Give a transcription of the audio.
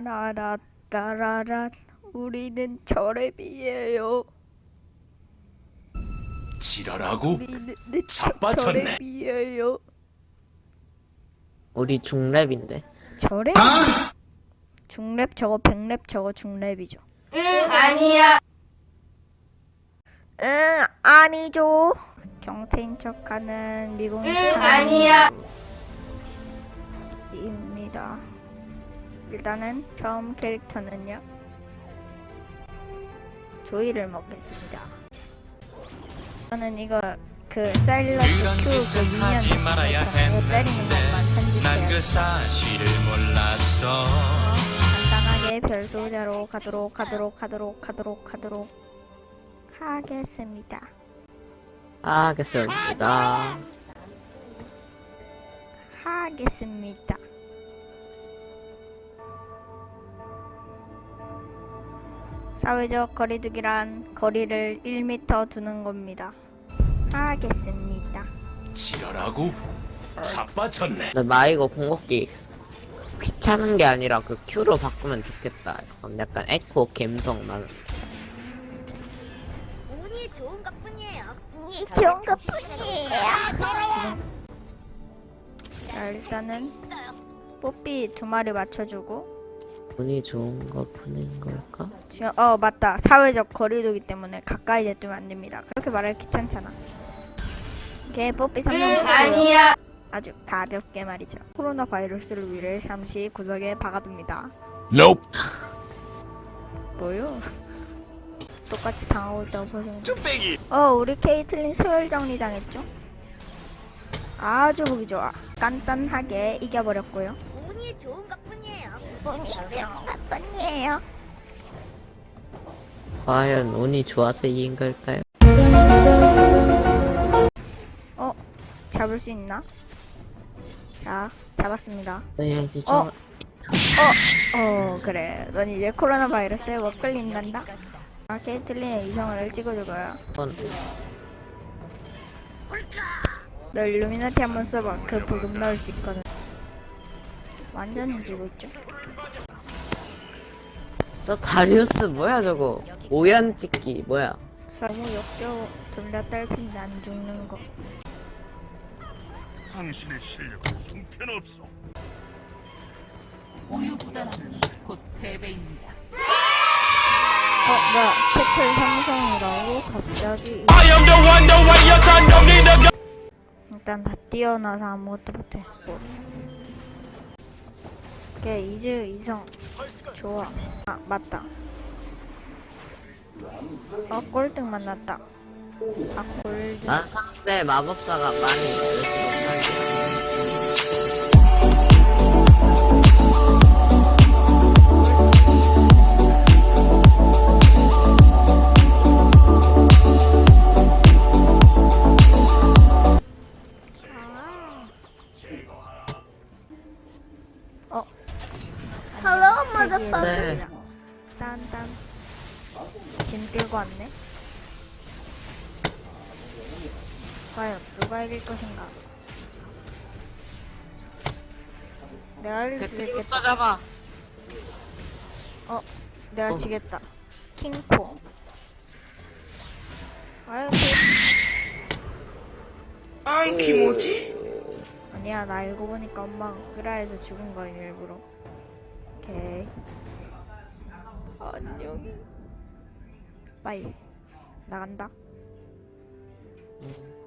따라라 따라라 우리는 저랩이에요. 지랄하고 우리는 네, 자빠졌네. 저랩이에요. 우리 중랩인데. 저랩? 중랩 저거 백랩 저거 중랩이죠. 응 아니야 응 아니죠. 경태인 척하는 미국 응 아니야. 일단은 처음 캐릭터는요. 조이를 먹겠습니다. 저는 이거 그 사일러스 큐그 미니언 이거 때리는 것만 그 편집해요. 사실을 몰랐어 간단하게 별소자로 가도록 가도록 가도록 가도록 가도록 하겠습니다. 하겠습니다. 하겠습니다. 사회적 거리두기란 거리를 1m 두는 겁니다. 하겠습니다. 지랄하고 자빠졌네. 근데 마이거 공격기 귀찮은 게 아니라 그 Q로 바꾸면 좋겠다. 약간, 약간 에코 감성 나는. 운이 좋은 것 뿐이에요 운이 좋은 것 뿐이에요. 자 일단은 뽀삐 두 마리 맞춰주고 운이 좋은 거 보낸 걸까? 지금 어 맞다 사회적 거리두기 때문에 가까이 대두면 안 됩니다. 그렇게 말하기 귀찮잖아. 걔 뽀삐 3명 응 아니야 아주 가볍게 말이죠. 코로나 바이러스를 위해 잠시 구석에 박아둡니다. Nope. 뭐요? 똑같이 당하고 있다고 보시면 쭈빼기! 어 우리 케이틀린 서열 정리 당했죠? 아주 보기 좋아. 간단하게 이겨버렸고요. 운이 좋은 것뿐이에요 운이 좋은 것 뿐이에요. 과연 운이 좋아서 이긴 걸까요? 어? 잡을 수 있나? 자 잡았습니다. 해야지 어? 좀. 어 그래 넌 이제 코로나 바이러스에 못 걸린단다. 아 케이틀린의 이성을 찍어줄 거야. 건너 일루미나티 한번 써봐. 그 부금 넣을 수 있거든. 완전히 지고 있죠. 저 다리우스 뭐야 저거? 오연 찍기 뭐야? 너무 역겨워. 둘다 딸핀데 안 죽는 거. 당신의 실력은 형편없어. 어, 뭐야. 캐틀 삼성이라고 갑자기. I am the one, the way your son don't need a gun. 일단 다 뛰어나서 아무것도 못해. 뭐. 걔 이즈 이성. 좋아. 아, 맞다. 어, 꼴등 만났다. 아, 골드. 난 상대 마법사가 많이 늘수록 Motherfucker. 네. 딴딴. 짐 끌고 왔네. 과연 누가 이길 것인가? 내가 이길 수도 배틀 있겠다. 잡아. 어, 내가 어. 지겠다. 킹코. 아유, 아이 키모지? 아니야, 나 알고 보니까 엄마가 그라에서 죽은 거야, 일부러. 오케이. 안녕. 빨리. 나간다. 음.